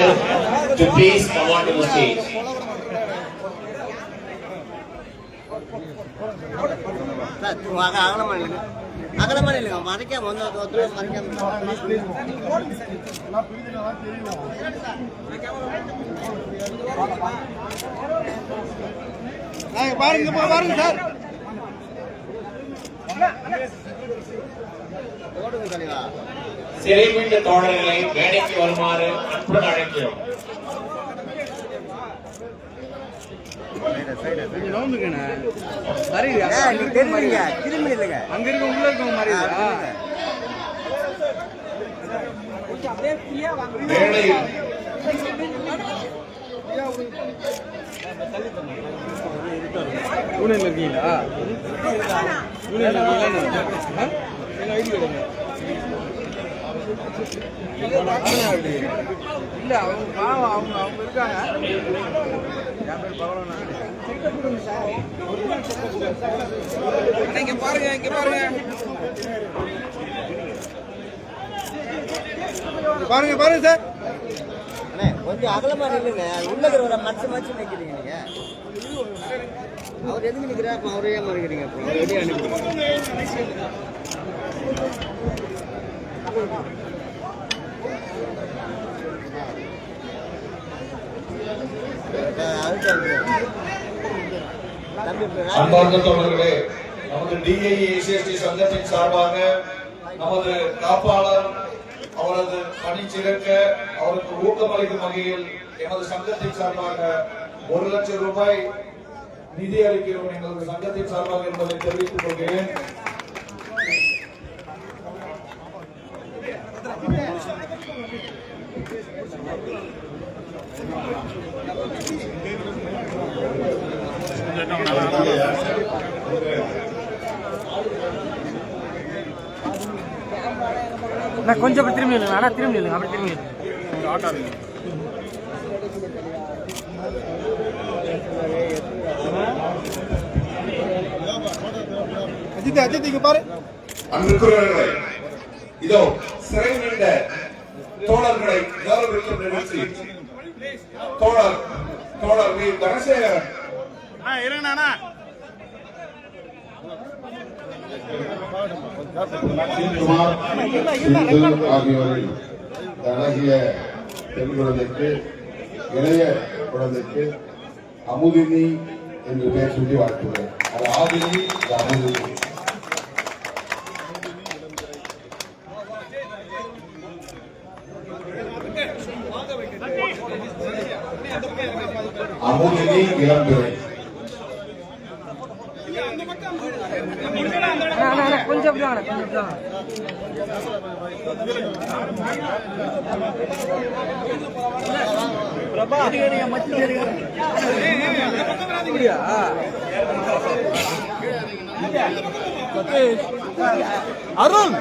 requested to please come on to the stage. Sir அக அகலமாக இல்லைங்க அகலமாக இல்லைங்க மறைக்காம வந்து அது ஒருத்தர் மறைக்காம பாருங்க பாருங்க சார் ஓடுங்க தலைவா சிறை மீண்ட தோழர்களை மேடைக்கு வருமாறு அன்புடன் அழைக்கிறோம். அங்க இருக்க உள்ள மாதிரி இருக்கீங்களா இல்ல அவங்க பாவம் அவங்க அவங்க இருக்காங்க. என் பேர் பகவான் இங்க பாருங்க இங்க பாருங்க. பாருங்க பாருங்க சார். அண்ணே கொஞ்சம் அகலமாக நில்லுங்க. உள்ள இருக்கிற மறைச்சு மறைச்சு நிற்கிறீங்க நீங்க. அவர் எதுக்கு நிற்கிறா அப்போ அவரே ஏன் மறைக்கிறீங்க அப்போ? வெளியே அனுப்பி அன்பார்ந்த தோழர்களே நமது டிஐஏசிஎஸ்டி சங்கத்தின் சார்பாக நமது காப்பாளர் அவரது பணி சிறக்க அவருக்கு ஊக்கமளிக்கும் வகையில் எமது சங்கத்தின் சார்பாக ஒரு லட்சம் ரூபாய் நிதி அளிக்கிறோம் எங்களது சங்கத்தின் சார்பாக என்பதை தெரிவித்துக் கொள்கிறேன். நான் கொஞ்சம் அப்படி திரும்பி இல்லைங்க அண்ணா திரும்பி இல்லைங்க அப்படி திரும்பி இல்லைங்க அஜித் அஜித் இங்க பாரு. அன்புக்குரியவர்களே இதோ சிறை நீண்ட தோழர்களை கௌரவிக்கும் நிகழ்ச்சி தோழர் தோழர் வி தனசேகரன் செந்தில் ஆகியோரின் அழகிய பெண் குழந்தைக்கு இளைய குழந்தைக்கு அமுதினி என்று பெயர் சொல்லி வாழ்த்துகிறேன். அது ஆதினி அமுதினி. அமுதினி இளம்பிறை. கொஞ்சம் அருண்!